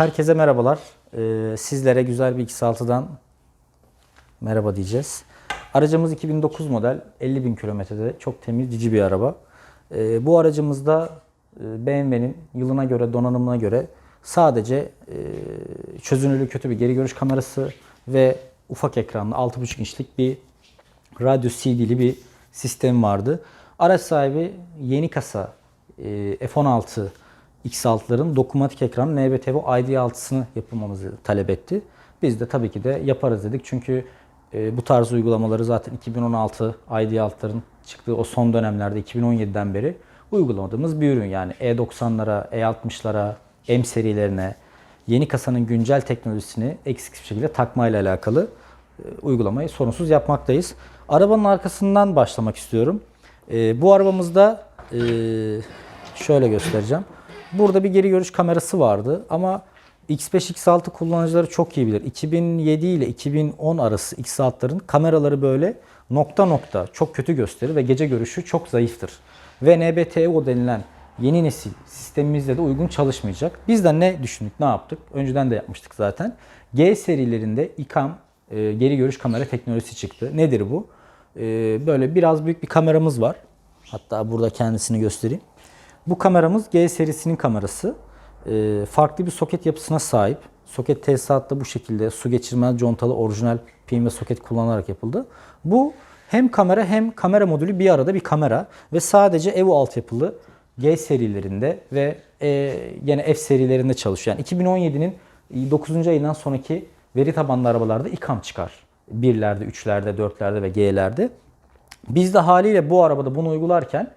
Herkese merhabalar. Ee, sizlere güzel bir X6'dan merhaba diyeceğiz. Aracımız 2009 model, 50 bin kilometrede çok temiz, cici bir araba. Ee, bu aracımızda e, BMW'nin yılına göre, donanımına göre sadece e, çözünürlüğü kötü bir geri görüş kamerası ve ufak ekranlı 6.5 inçlik bir radyo CD'li bir sistem vardı. Araç sahibi yeni kasa e, F16 X6'ların dokunmatik ekran NBTV ID6'sını yapılmamızı talep etti. Biz de tabii ki de yaparız dedik. Çünkü e, bu tarz uygulamaları zaten 2016 ID6'ların çıktığı o son dönemlerde 2017'den beri uygulamadığımız bir ürün. Yani E90'lara, E60'lara, M serilerine, yeni kasanın güncel teknolojisini eksik bir şekilde takmayla alakalı e, uygulamayı sorunsuz yapmaktayız. Arabanın arkasından başlamak istiyorum. E, bu arabamızda e, şöyle göstereceğim. Burada bir geri görüş kamerası vardı ama X5, X6 kullanıcıları çok iyi bilir. 2007 ile 2010 arası X6'ların kameraları böyle nokta nokta çok kötü gösterir ve gece görüşü çok zayıftır. Ve NBTO denilen yeni nesil sistemimizde de uygun çalışmayacak. Biz de ne düşündük, ne yaptık? Önceden de yapmıştık zaten. G serilerinde ICAM e, geri görüş kamera teknolojisi çıktı. Nedir bu? E, böyle biraz büyük bir kameramız var. Hatta burada kendisini göstereyim. Bu kameramız G serisinin kamerası. E, farklı bir soket yapısına sahip. Soket tesisatı bu şekilde su geçirmez contalı orijinal pin ve soket kullanılarak yapıldı. Bu hem kamera hem kamera modülü bir arada bir kamera ve sadece Evo altyapılı G serilerinde ve e, yine F serilerinde çalışıyor. Yani 2017'nin 9. ayından sonraki veri tabanlı arabalarda ICAM çıkar. Birlerde, üçlerde, dörtlerde ve G'lerde. Biz de haliyle bu arabada bunu uygularken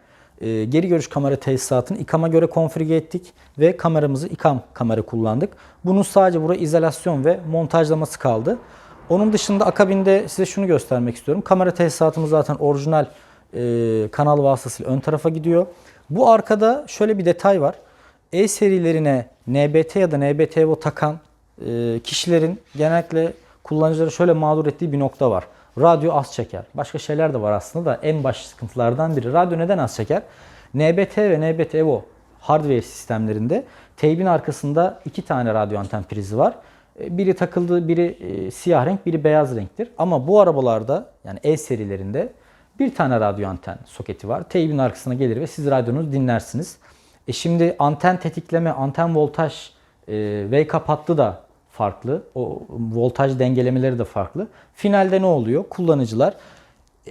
e, geri görüş kamera tesisatını ICAM'a göre konfigüre ettik ve kameramızı ICAM kamera kullandık. Bunun sadece buraya izolasyon ve montajlaması kaldı. Onun dışında akabinde size şunu göstermek istiyorum. Kamera tesisatımız zaten orijinal e, kanal vasıtasıyla ön tarafa gidiyor. Bu arkada şöyle bir detay var. E serilerine NBT ya da NBTO takan e, kişilerin genellikle kullanıcıları şöyle mağdur ettiği bir nokta var. Radyo az çeker. Başka şeyler de var aslında da en baş sıkıntılardan biri. Radyo neden az çeker? NBT ve NBT Evo hardware sistemlerinde teybin arkasında iki tane radyo anten prizi var. E, Biri takıldığı, biri e, siyah renk, biri beyaz renktir. Ama bu arabalarda yani E serilerinde bir tane radyo anten soketi var. Teybin arkasına gelir ve siz radyonuzu dinlersiniz. E şimdi anten tetikleme, anten voltaj e, wake up hattı da farklı. O voltaj dengelemeleri de farklı. Finalde ne oluyor? Kullanıcılar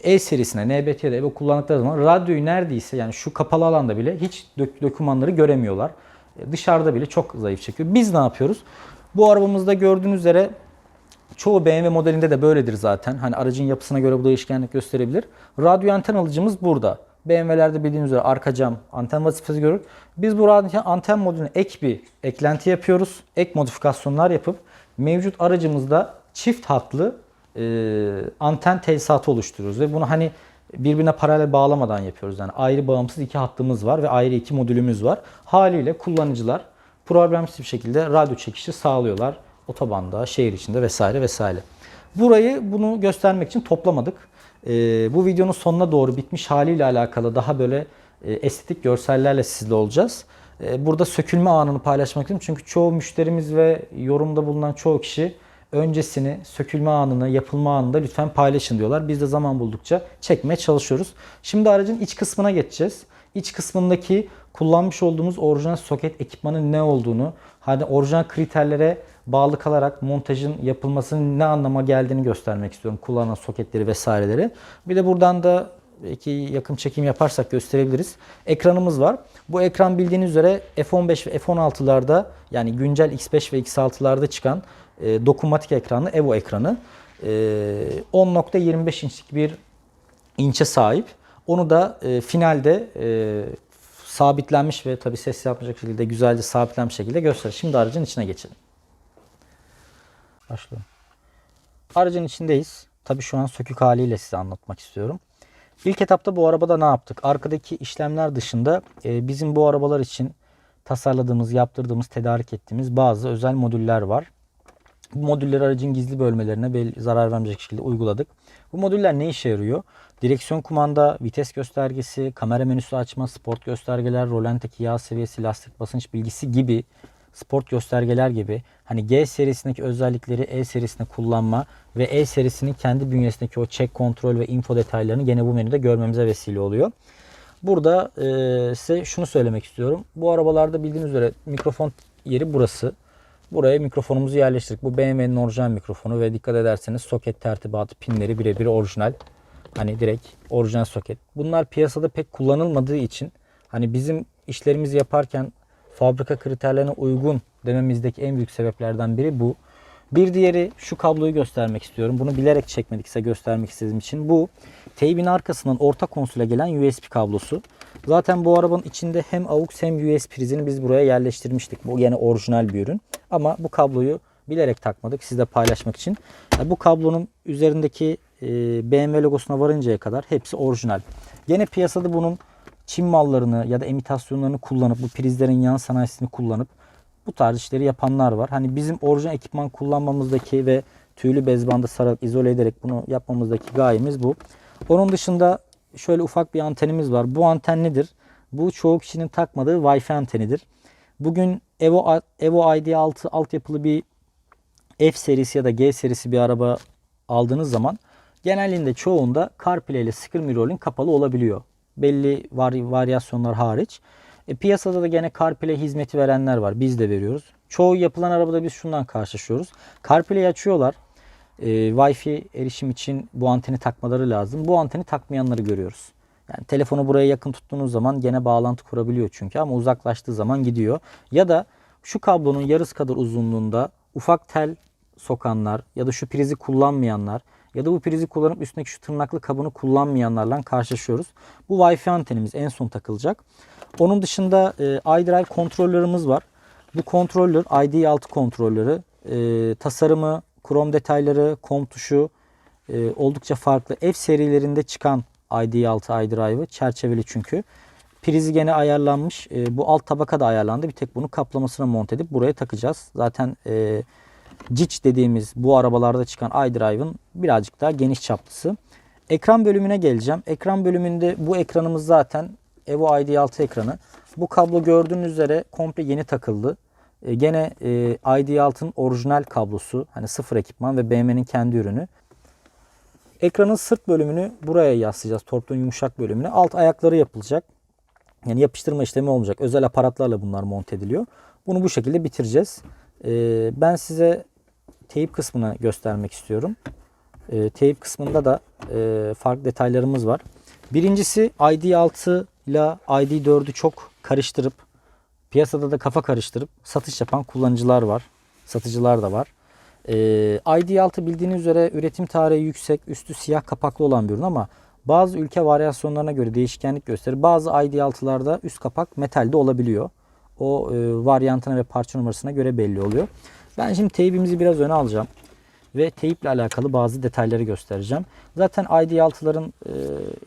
E serisine, NBT ya da EVO kullandıkları zaman radyoyu neredeyse yani şu kapalı alanda bile hiç dök- dokümanları göremiyorlar. E, Dışarıda bile çok zayıf çekiyor. Biz ne yapıyoruz? Bu arabamızda gördüğünüz üzere Çoğu BMW modelinde de böyledir zaten. Hani aracın yapısına göre bu değişkenlik gösterebilir. Radyo anten alıcımız burada. BMW'lerde bildiğiniz üzere arka cam anten vazifesi görür. Biz bu anten modülüne ek bir eklenti yapıyoruz. Ek modifikasyonlar yapıp mevcut aracımızda çift hatlı e, anten tesisatı oluşturuyoruz. Ve bunu hani birbirine paralel bağlamadan yapıyoruz. Yani ayrı bağımsız iki hattımız var ve ayrı iki modülümüz var. Haliyle kullanıcılar problemsiz bir şekilde radyo çekişi sağlıyorlar. Otobanda, şehir içinde vesaire vesaire. Burayı bunu göstermek için toplamadık. Ee, bu videonun sonuna doğru bitmiş haliyle alakalı daha böyle e, estetik görsellerle sizle olacağız. Ee, burada sökülme anını paylaşmak istiyorum. Çünkü çoğu müşterimiz ve yorumda bulunan çoğu kişi öncesini, sökülme anını, yapılma anını da lütfen paylaşın diyorlar. Biz de zaman buldukça çekmeye çalışıyoruz. Şimdi aracın iç kısmına geçeceğiz. İç kısmındaki kullanmış olduğumuz orijinal soket ekipmanın ne olduğunu, hani orijinal kriterlere bağlı kalarak montajın yapılmasının ne anlama geldiğini göstermek istiyorum. Kullanılan soketleri vesaireleri. Bir de buradan da belki yakın çekim yaparsak gösterebiliriz. Ekranımız var. Bu ekran bildiğiniz üzere F15 ve F16'larda yani güncel X5 ve X6'larda çıkan e, dokunmatik ekranlı Evo ekranı. E, 10.25 inçlik bir inçe sahip. Onu da e, finalde e, sabitlenmiş ve tabi ses yapmayacak şekilde güzelce sabitlenmiş şekilde gösterir. Şimdi aracın içine geçelim. Başlıyorum. Aracın içindeyiz. Tabi şu an sökük haliyle size anlatmak istiyorum. İlk etapta bu arabada ne yaptık? Arkadaki işlemler dışında e, bizim bu arabalar için tasarladığımız, yaptırdığımız, tedarik ettiğimiz bazı özel modüller var. Bu modülleri aracın gizli bölmelerine zarar vermeyecek şekilde uyguladık. Bu modüller ne işe yarıyor? Direksiyon kumanda, vites göstergesi, kamera menüsü açma, sport göstergeler, rolantaki yağ seviyesi, lastik basınç bilgisi gibi sport göstergeler gibi hani G serisindeki özellikleri E serisinde kullanma ve E serisinin kendi bünyesindeki o check kontrol ve info detaylarını gene bu menüde görmemize vesile oluyor. Burada e, size şunu söylemek istiyorum. Bu arabalarda bildiğiniz üzere mikrofon yeri burası. Buraya mikrofonumuzu yerleştirdik. Bu BMW'nin orijinal mikrofonu ve dikkat ederseniz soket tertibatı pinleri birebir orijinal. Hani direkt orijinal soket. Bunlar piyasada pek kullanılmadığı için hani bizim işlerimizi yaparken fabrika kriterlerine uygun dememizdeki en büyük sebeplerden biri bu. Bir diğeri şu kabloyu göstermek istiyorum. Bunu bilerek çekmedik size göstermek istediğim için. Bu teybin arkasından orta konsole gelen USB kablosu. Zaten bu arabanın içinde hem AUX hem USB prizini biz buraya yerleştirmiştik. Bu yine orijinal bir ürün. Ama bu kabloyu bilerek takmadık sizle paylaşmak için. Yani bu kablonun üzerindeki BMW logosuna varıncaya kadar hepsi orijinal. Yine piyasada bunun Çin mallarını ya da imitasyonlarını kullanıp bu prizlerin yan sanayisini kullanıp bu tarz işleri yapanlar var. Hani bizim orijinal ekipman kullanmamızdaki ve tüylü bez bandı sararak izole ederek bunu yapmamızdaki gayemiz bu. Onun dışında şöyle ufak bir antenimiz var. Bu anten nedir? Bu çoğu kişinin takmadığı Wi-Fi antenidir. Bugün Evo, Evo ID6 altyapılı bir F serisi ya da G serisi bir araba aldığınız zaman genelinde çoğunda CarPlay ile Speaker Mirroring kapalı olabiliyor. Belli var, varyasyonlar hariç. E, piyasada da gene CarPlay hizmeti verenler var. Biz de veriyoruz. Çoğu yapılan arabada biz şundan karşılaşıyoruz. CarPlay açıyorlar. E, Wi-Fi erişim için bu anteni takmaları lazım. Bu anteni takmayanları görüyoruz. Yani telefonu buraya yakın tuttuğunuz zaman gene bağlantı kurabiliyor çünkü ama uzaklaştığı zaman gidiyor. Ya da şu kablonun yarısı kadar uzunluğunda ufak tel sokanlar ya da şu prizi kullanmayanlar ya da bu prizi kullanıp üstündeki şu tırnaklı kabını kullanmayanlarla karşılaşıyoruz. Bu Wi-Fi antenimiz en son takılacak. Onun dışında e, iDrive kontrollerimiz var. Bu kontroller ID6 kontrolleri e, tasarımı, krom detayları, kom tuşu e, oldukça farklı. F serilerinde çıkan ID6 iDrive'ı çerçeveli çünkü. Prizi gene ayarlanmış. E, bu alt tabaka da ayarlandı. Bir tek bunu kaplamasına monte edip buraya takacağız. Zaten e, Cic dediğimiz bu arabalarda çıkan iDrive'ın birazcık daha geniş çaplısı. Ekran bölümüne geleceğim. Ekran bölümünde bu ekranımız zaten Evo ID6 ekranı. Bu kablo gördüğünüz üzere komple yeni takıldı. E, gene e, ID6'ın orijinal kablosu. Hani sıfır ekipman ve BMW'nin kendi ürünü. Ekranın sırt bölümünü buraya yaslayacağız. Torpido'nun yumuşak bölümüne. Alt ayakları yapılacak. Yani yapıştırma işlemi olmayacak. Özel aparatlarla bunlar monte ediliyor. Bunu bu şekilde bitireceğiz. E, ben size teyip kısmını göstermek istiyorum. E, teyip kısmında da e, farklı detaylarımız var. Birincisi ID6 ile ID4'ü çok karıştırıp piyasada da kafa karıştırıp satış yapan kullanıcılar var. Satıcılar da var. E, ID6 bildiğiniz üzere üretim tarihi yüksek, üstü siyah kapaklı olan bir ürün ama bazı ülke varyasyonlarına göre değişkenlik gösterir. Bazı ID6'larda üst kapak metalde olabiliyor. O e, varyantına ve parça numarasına göre belli oluyor. Ben şimdi teybimizi biraz öne alacağım ve teyiple alakalı bazı detayları göstereceğim. Zaten ID6'ların e,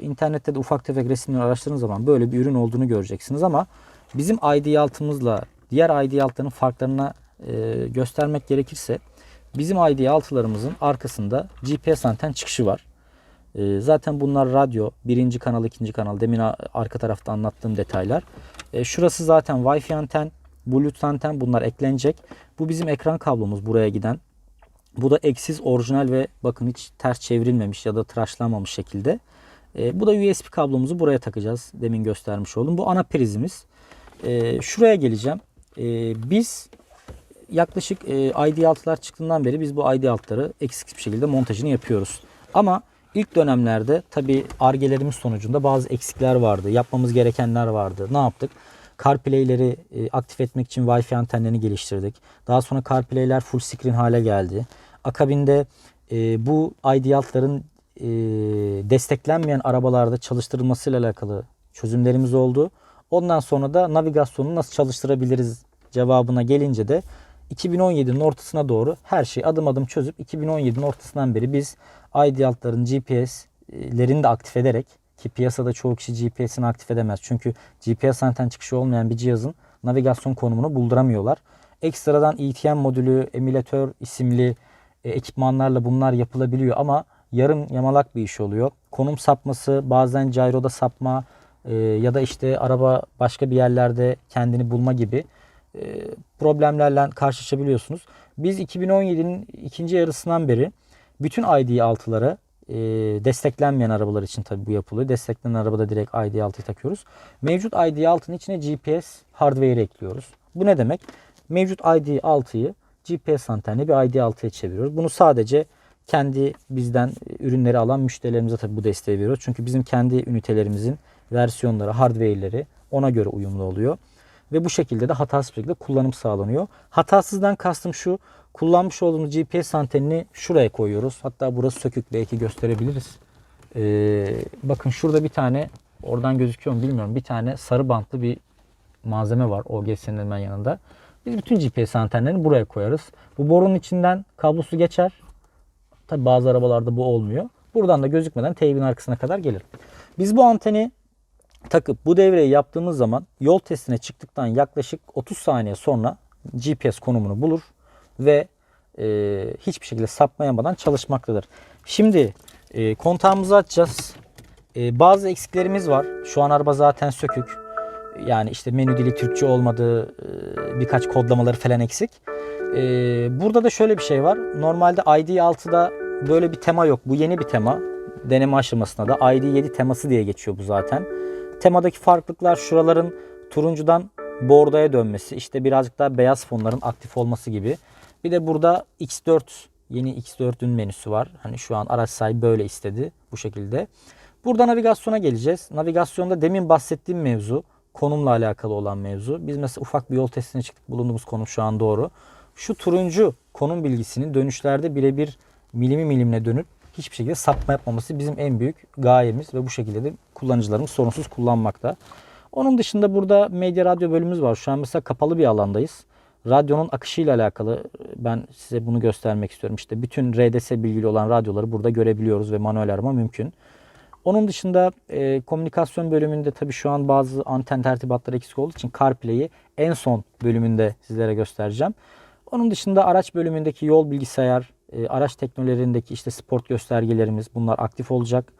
internette de ufak tefek resimleri araştırdığınız zaman böyle bir ürün olduğunu göreceksiniz ama bizim ID6'mızla diğer ID6'ların farklarına e, göstermek gerekirse bizim ID6'larımızın arkasında GPS anten çıkışı var. E, zaten bunlar radyo, birinci kanal, ikinci kanal, demin arka tarafta anlattığım detaylar. E, şurası zaten Wi-Fi anten, Bluetooth anten bunlar eklenecek. Bu bizim ekran kablomuz buraya giden. Bu da eksiz orijinal ve bakın hiç ters çevrilmemiş ya da tıraşlanmamış şekilde. E, bu da USB kablomuzu buraya takacağız. Demin göstermiş oldum. Bu ana prizimiz. E, şuraya geleceğim. E, biz yaklaşık e, ID6'lar çıktığından beri biz bu ID6'ları eksik bir şekilde montajını yapıyoruz. Ama ilk dönemlerde tabi argelerimiz sonucunda bazı eksikler vardı. Yapmamız gerekenler vardı. Ne yaptık? CarPlay'leri e, aktif etmek için Wi-Fi antenlerini geliştirdik. Daha sonra CarPlay'ler full screen hale geldi. Akabinde e, bu ID6'ların e, desteklenmeyen arabalarda çalıştırılmasıyla alakalı çözümlerimiz oldu. Ondan sonra da navigasyonu nasıl çalıştırabiliriz cevabına gelince de 2017'nin ortasına doğru her şeyi adım adım çözüp 2017'nin ortasından beri biz ID6'ların GPS'lerini de aktif ederek ki piyasada çoğu kişi GPS'ini aktif edemez. Çünkü GPS anten çıkışı olmayan bir cihazın navigasyon konumunu bulduramıyorlar. Ekstradan ETM modülü, emülatör isimli e, ekipmanlarla bunlar yapılabiliyor ama yarım yamalak bir iş oluyor. Konum sapması, bazen gyroda sapma e, ya da işte araba başka bir yerlerde kendini bulma gibi e, problemlerle karşılaşabiliyorsunuz. Biz 2017'nin ikinci yarısından beri bütün ID6'lara e, desteklenmeyen arabalar için tabii bu yapılıyor. Desteklenen arabada direkt ID6'yı takıyoruz. Mevcut ID6'nın içine GPS hardware ekliyoruz. Bu ne demek? Mevcut ID6'yı GPS antenli bir ID6'ya çeviriyoruz. Bunu sadece kendi bizden ürünleri alan müşterilerimize tabii bu desteği veriyoruz. Çünkü bizim kendi ünitelerimizin versiyonları, hardware'leri ona göre uyumlu oluyor. Ve bu şekilde de hatasız bir şekilde kullanım sağlanıyor. Hatasızdan kastım şu. Kullanmış olduğumuz GPS antenini şuraya koyuyoruz. Hatta burası sökük belki gösterebiliriz. Ee, bakın şurada bir tane oradan gözüküyor mu bilmiyorum. Bir tane sarı bantlı bir malzeme var OGS'nin hemen yanında. Biz bütün GPS antenlerini buraya koyarız. Bu borunun içinden kablosu geçer. Tabi bazı arabalarda bu olmuyor. Buradan da gözükmeden teybin arkasına kadar gelir. Biz bu anteni takıp bu devreyi yaptığımız zaman yol testine çıktıktan yaklaşık 30 saniye sonra GPS konumunu bulur ve e, hiçbir şekilde sapmayamadan çalışmaktadır. Şimdi e, kontağımızı açacağız. E, bazı eksiklerimiz var. Şu an araba zaten sökük. Yani işte menü dili Türkçe olmadığı, e, birkaç kodlamaları falan eksik. E, burada da şöyle bir şey var. Normalde ID6'da böyle bir tema yok. Bu yeni bir tema. Deneme aşamasında da ID7 teması diye geçiyor bu zaten. Temadaki farklılıklar şuraların turuncudan bordoya dönmesi, işte birazcık daha beyaz fonların aktif olması gibi. Bir de burada X4 yeni X4'ün menüsü var. Hani şu an araç sahibi böyle istedi bu şekilde. Burada navigasyona geleceğiz. Navigasyonda demin bahsettiğim mevzu konumla alakalı olan mevzu. Biz mesela ufak bir yol testine çıktık. Bulunduğumuz konum şu an doğru. Şu turuncu konum bilgisinin dönüşlerde birebir milimi milimle dönüp hiçbir şekilde sapma yapmaması bizim en büyük gayemiz ve bu şekilde de kullanıcılarımız sorunsuz kullanmakta. Onun dışında burada medya radyo bölümümüz var. Şu an mesela kapalı bir alandayız. Radyonun akışıyla alakalı ben size bunu göstermek istiyorum. İşte bütün RDS bilgili olan radyoları burada görebiliyoruz ve manuel arama mümkün. Onun dışında e, komünikasyon bölümünde tabii şu an bazı anten tertibatları eksik olduğu için CarPlay'i en son bölümünde sizlere göstereceğim. Onun dışında araç bölümündeki yol bilgisayar, e, araç teknolojilerindeki işte sport göstergelerimiz bunlar aktif olacak.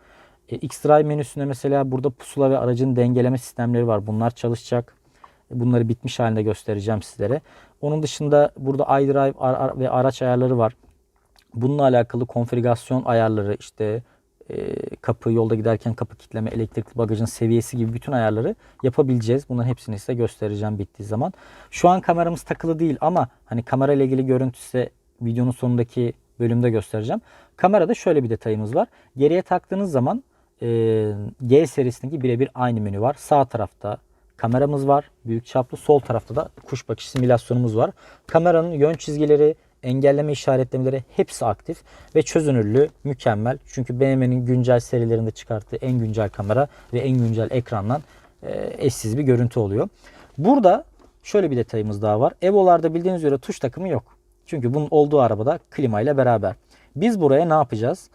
E, X-Drive menüsünde mesela burada pusula ve aracın dengeleme sistemleri var. Bunlar çalışacak. E, Bunları bitmiş halinde göstereceğim sizlere. Onun dışında burada iDrive ve araç ayarları var. Bununla alakalı konfigürasyon ayarları işte kapı yolda giderken kapı kitleme, elektrikli bagajın seviyesi gibi bütün ayarları yapabileceğiz. Bunların hepsini size göstereceğim bittiği zaman. Şu an kameramız takılı değil ama hani kamera ile ilgili görüntü size videonun sonundaki bölümde göstereceğim. Kamerada şöyle bir detayımız var. Geriye taktığınız zaman G serisindeki birebir aynı menü var. Sağ tarafta kameramız var. Büyük çaplı. Sol tarafta da kuş bakışı simülasyonumuz var. Kameranın yön çizgileri, engelleme işaretlemeleri hepsi aktif ve çözünürlüğü mükemmel. Çünkü BMW'nin güncel serilerinde çıkarttığı en güncel kamera ve en güncel ekrandan e, eşsiz bir görüntü oluyor. Burada şöyle bir detayımız daha var. Evo'larda bildiğiniz üzere tuş takımı yok. Çünkü bunun olduğu arabada klima ile beraber. Biz buraya ne yapacağız?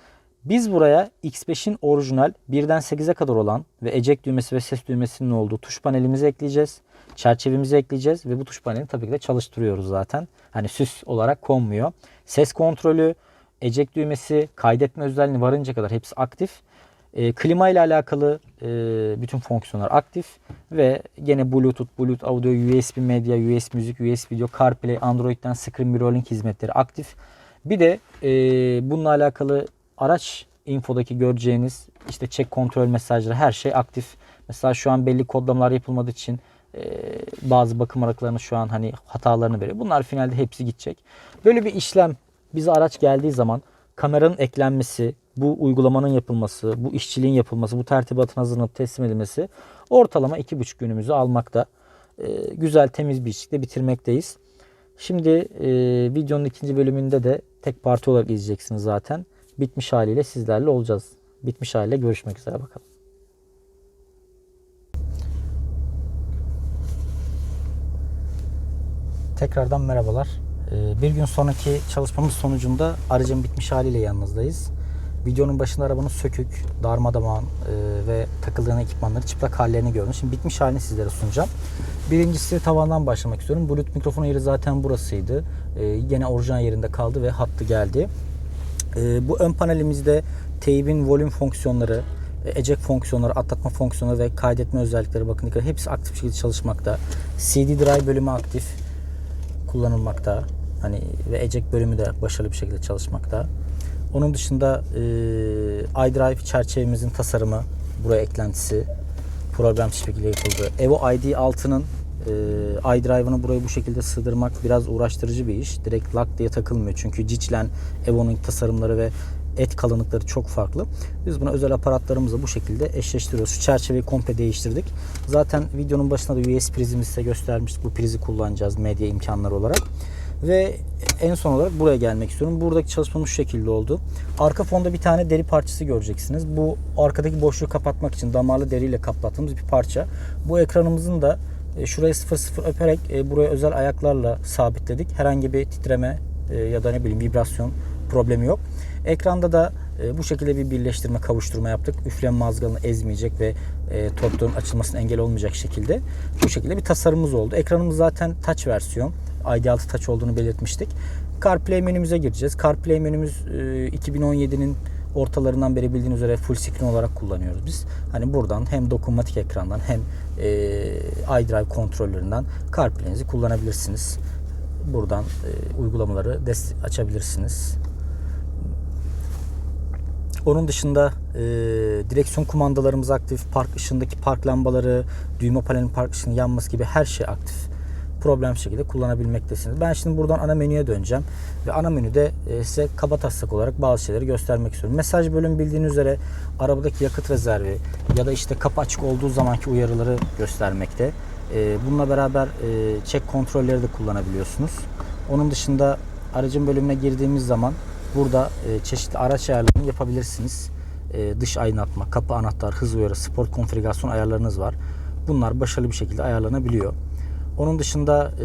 Biz buraya X5'in orijinal 1'den 8'e kadar olan ve eject düğmesi ve ses düğmesinin olduğu tuş panelimizi ekleyeceğiz. Çerçevemizi ekleyeceğiz ve bu tuş panelini tabii ki de çalıştırıyoruz zaten. Hani süs olarak konmuyor. Ses kontrolü, eject düğmesi, kaydetme özelliğini varınca kadar hepsi aktif. E, klima ile alakalı e, bütün fonksiyonlar aktif ve gene Bluetooth, Bluetooth audio, USB medya, USB müzik, USB video, CarPlay, Android'den screen mirroring hizmetleri aktif. Bir de e, bununla alakalı araç infodaki göreceğiniz işte check kontrol mesajları her şey aktif. Mesela şu an belli kodlamalar yapılmadığı için e, bazı bakım aralıklarını şu an hani hatalarını veriyor. Bunlar finalde hepsi gidecek. Böyle bir işlem bize araç geldiği zaman kameranın eklenmesi, bu uygulamanın yapılması, bu işçiliğin yapılması, bu tertibatın hazırlanıp teslim edilmesi ortalama 2,5 günümüzü almakta. E, güzel temiz bir şekilde bitirmekteyiz. Şimdi e, videonun ikinci bölümünde de tek parti olarak izleyeceksiniz zaten. Bitmiş haliyle sizlerle olacağız. Bitmiş haliyle görüşmek üzere bakalım. Tekrardan merhabalar. Ee, Bir gün sonraki çalışmamız sonucunda aracın bitmiş haliyle yanınızdayız. Videonun başında arabanın sökük, darmadağın e, ve takıldığın ekipmanları çıplak hallerini gördüm. Şimdi bitmiş halini sizlere sunacağım. Birincisi tavandan başlamak istiyorum. Bluetooth mikrofon yeri zaten burasıydı. Ee, Yine orijinal yerinde kaldı ve hattı geldi. Ee, bu ön panelimizde teybin volüm fonksiyonları, e, eject fonksiyonları, atlatma fonksiyonları ve kaydetme özellikleri bakın hepsi aktif şekilde çalışmakta. CD drive bölümü aktif. kullanılmakta. Hani ve ecek bölümü de başarılı bir şekilde çalışmakta. Onun dışında e, iDrive çerçevemizin tasarımı, buraya eklentisi programsız şekilde yapıldı. Evo ID 6'nın e, iDrive'ını buraya bu şekilde sığdırmak biraz uğraştırıcı bir iş. Direkt lock diye takılmıyor. Çünkü Ciclen, Evo'nun tasarımları ve et kalınlıkları çok farklı. Biz buna özel aparatlarımızla bu şekilde eşleştiriyoruz. Şu çerçeveyi komple değiştirdik. Zaten videonun başında da USB prizimizi size göstermiştik. Bu prizi kullanacağız medya imkanları olarak. Ve en son olarak buraya gelmek istiyorum. Buradaki çalışmamız şu şekilde oldu. Arka fonda bir tane deri parçası göreceksiniz. Bu arkadaki boşluğu kapatmak için damarlı deriyle kaplattığımız bir parça. Bu ekranımızın da şurayı 0-0 öperek e, buraya özel ayaklarla sabitledik. Herhangi bir titreme e, ya da ne bileyim vibrasyon problemi yok. Ekranda da e, bu şekilde bir birleştirme, kavuşturma yaptık. Üflem mazgalını ezmeyecek ve e, torpidanın açılmasına engel olmayacak şekilde bu şekilde bir tasarımımız oldu. Ekranımız zaten touch versiyon. ID6 touch olduğunu belirtmiştik. CarPlay menümüze gireceğiz. CarPlay menümüz e, 2017'nin ortalarından beri bildiğiniz üzere full screen olarak kullanıyoruz biz. Hani buradan hem dokunmatik ekrandan hem e, iDrive kontrollerinden CarPlay'inizi kullanabilirsiniz. Buradan e, uygulamaları açabilirsiniz. Onun dışında e, direksiyon kumandalarımız aktif, park ışığındaki park lambaları, düğme panelin park ışığının yanması gibi her şey aktif. Problem şekilde kullanabilmektesiniz. Ben şimdi buradan ana menüye döneceğim ve ana menüde e, size kaba taslak olarak bazı şeyleri göstermek istiyorum. Mesaj bölümü bildiğiniz üzere arabadaki yakıt rezervi ya da işte kapı açık olduğu zamanki uyarıları göstermekte. E, bununla beraber e, çek kontrolleri de kullanabiliyorsunuz. Onun dışında aracın bölümüne girdiğimiz zaman Burada çeşitli araç ayarlarını yapabilirsiniz. Dış aydınlatma, kapı anahtar, hız uyarı, sport konfigürasyon ayarlarınız var. Bunlar başarılı bir şekilde ayarlanabiliyor. Onun dışında e,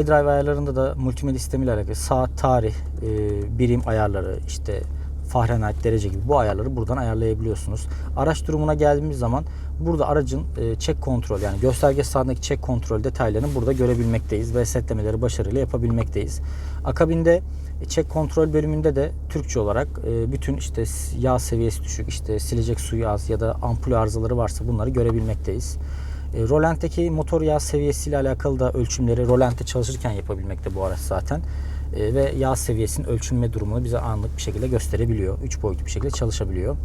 iDrive ayarlarında da multimedya sistemiyle alakalı saat, tarih, e, birim ayarları, işte Fahrenheit derece gibi bu ayarları buradan ayarlayabiliyorsunuz. Araç durumuna geldiğimiz zaman burada aracın çek kontrol yani gösterge sağındaki çek kontrol detaylarını burada görebilmekteyiz ve setlemeleri başarıyla yapabilmekteyiz. Akabinde çek kontrol bölümünde de Türkçe olarak bütün işte yağ seviyesi düşük, işte silecek suyu az ya da ampul arızaları varsa bunları görebilmekteyiz. E, Rolant'teki motor yağ seviyesiyle alakalı da ölçümleri Rolant'te çalışırken yapabilmekte bu araç zaten. E, ve yağ seviyesinin ölçülme durumunu bize anlık bir şekilde gösterebiliyor. 3 boyutlu bir şekilde çalışabiliyor.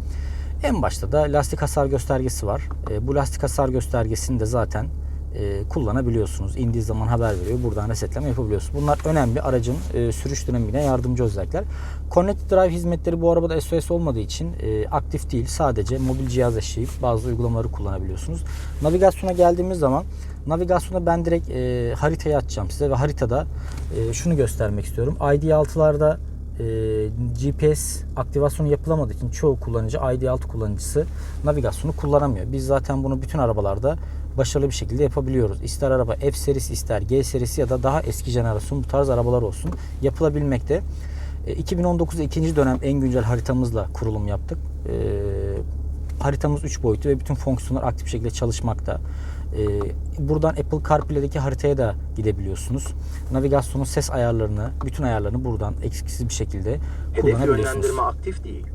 En başta da lastik hasar göstergesi var. E, bu lastik hasar göstergesini de zaten e, kullanabiliyorsunuz. İndiği zaman haber veriyor. Buradan resetleme yapabiliyorsunuz. Bunlar önemli aracın e, sürüş dinamiğine yardımcı özellikler. Connected Drive hizmetleri bu arabada SOS olmadığı için e, aktif değil. Sadece mobil cihaz eşleyip bazı uygulamaları kullanabiliyorsunuz. Navigasyona geldiğimiz zaman navigasyona ben direkt e, haritayı açacağım size ve haritada e, şunu göstermek istiyorum. ID6'larda e, GPS aktivasyonu yapılamadığı için çoğu kullanıcı ID6 kullanıcısı navigasyonu kullanamıyor. Biz zaten bunu bütün arabalarda başarılı bir şekilde yapabiliyoruz. İster araba F serisi ister G serisi ya da daha eski jenerasyon bu tarz arabalar olsun yapılabilmekte. E, 2019'da ikinci dönem en güncel haritamızla kurulum yaptık. E, haritamız 3 boyutlu ve bütün fonksiyonlar aktif şekilde çalışmakta. E, buradan Apple CarPlay'deki haritaya da gidebiliyorsunuz. Navigasyonun ses ayarlarını, bütün ayarlarını buradan eksiksiz bir şekilde Hedef kullanabiliyorsunuz. yönlendirme aktif değil.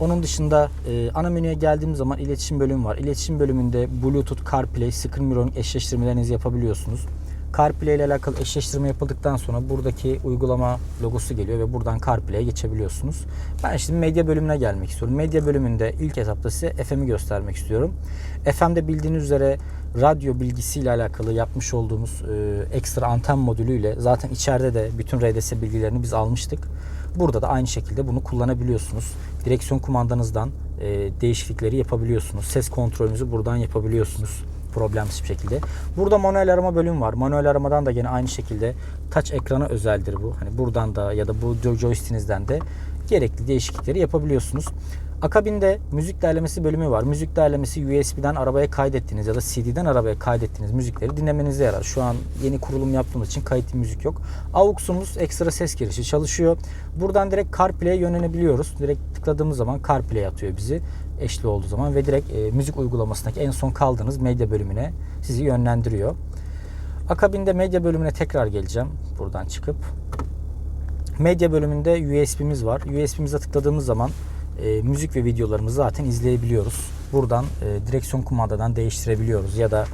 Onun dışında e, ana menüye geldiğim zaman iletişim bölümü var. İletişim bölümünde Bluetooth, CarPlay, Screen Mirroring eşleştirmelerinizi yapabiliyorsunuz. CarPlay ile alakalı eşleştirme yapıldıktan sonra buradaki uygulama logosu geliyor ve buradan CarPlay'e geçebiliyorsunuz. Ben şimdi medya bölümüne gelmek istiyorum. Medya bölümünde ilk etapta size FM'i göstermek istiyorum. FM'de bildiğiniz üzere radyo bilgisiyle alakalı yapmış olduğumuz e, ekstra anten modülüyle zaten içeride de bütün RDS bilgilerini biz almıştık. Burada da aynı şekilde bunu kullanabiliyorsunuz. Direksiyon kumandanızdan e, değişiklikleri yapabiliyorsunuz. Ses kontrolünüzü buradan yapabiliyorsunuz problemsiz bir şekilde. Burada manuel arama bölümü var. Manuel aramadan da yine aynı şekilde touch ekrana özeldir bu. Hani buradan da ya da bu joystick'inizden de gerekli değişiklikleri yapabiliyorsunuz. Akabinde müzik derlemesi bölümü var. Müzik derlemesi USB'den arabaya kaydettiğiniz ya da CD'den arabaya kaydettiğiniz müzikleri dinlemenize yarar. Şu an yeni kurulum yaptığımız için kayıtlı müzik yok. AUX'umuz ekstra ses girişi çalışıyor. Buradan direkt CarPlay'e yönelebiliyoruz. Direkt tıkladığımız zaman CarPlay atıyor bizi eşli olduğu zaman ve direkt e, müzik uygulamasındaki en son kaldığınız medya bölümüne sizi yönlendiriyor. Akabinde medya bölümüne tekrar geleceğim buradan çıkıp. Medya bölümünde USB'miz var. USB'mize tıkladığımız zaman e, müzik ve videolarımızı zaten izleyebiliyoruz. Buradan e, direksiyon kumandadan değiştirebiliyoruz ya da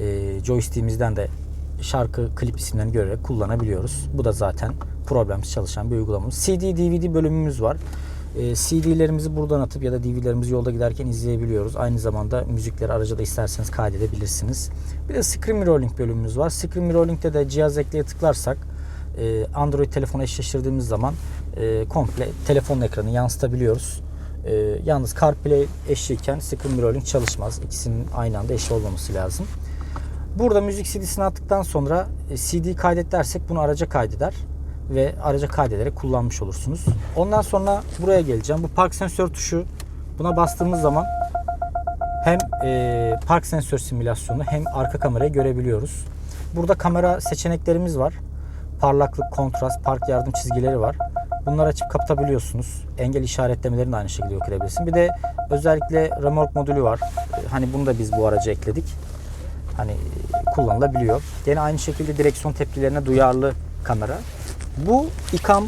e, joystick'imizden de şarkı klip isimlerini görerek kullanabiliyoruz. Bu da zaten problemsiz çalışan bir uygulamamız. CD, DVD bölümümüz var. Ee, CD'lerimizi buradan atıp ya da DVD'lerimizi yolda giderken izleyebiliyoruz. Aynı zamanda müzikleri aracı da isterseniz kaydedebilirsiniz. Bir de Screen Rolling bölümümüz var. Screen Rolling'de de cihaz ekleye tıklarsak e, Android telefonu eşleştirdiğimiz zaman e, komple telefonun ekranı yansıtabiliyoruz. E, yalnız CarPlay eşliyken Screen Rolling çalışmaz. İkisinin aynı anda eşli olmaması lazım. Burada müzik CD'sini attıktan sonra e, CD kaydet dersek bunu araca kaydeder ve araca kaydederek kullanmış olursunuz. Ondan sonra buraya geleceğim. Bu park sensör tuşu buna bastığımız zaman hem e, park sensör simülasyonu hem arka kamerayı görebiliyoruz. Burada kamera seçeneklerimiz var. Parlaklık, kontrast, park yardım çizgileri var. Bunları açıp kapatabiliyorsunuz. Engel işaretlemelerini de aynı şekilde yok edebilirsin. Bir de özellikle remork modülü var. Hani bunu da biz bu araca ekledik hani kullanılabiliyor. Gene aynı şekilde direksiyon tepkilerine duyarlı kamera. Bu ikam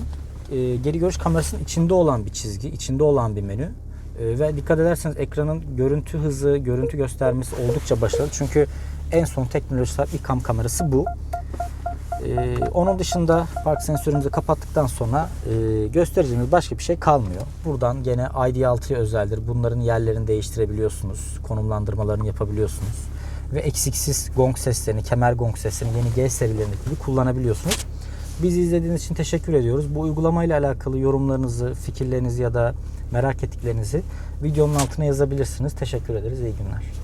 e, geri görüş kamerasının içinde olan bir çizgi, içinde olan bir menü. E, ve dikkat ederseniz ekranın görüntü hızı, görüntü göstermesi oldukça başarılı. Çünkü en son teknoloji ikam kamerası bu. E, onun dışında park sensörümüzü kapattıktan sonra e, göstereceğimiz başka bir şey kalmıyor. Buradan gene ID6'ya özeldir. Bunların yerlerini değiştirebiliyorsunuz. Konumlandırmalarını yapabiliyorsunuz. Ve eksiksiz gong seslerini, kemer gong seslerini yeni G serilerindeki gibi kullanabiliyorsunuz. Bizi izlediğiniz için teşekkür ediyoruz. Bu uygulamayla alakalı yorumlarınızı, fikirlerinizi ya da merak ettiklerinizi videonun altına yazabilirsiniz. Teşekkür ederiz. İyi günler.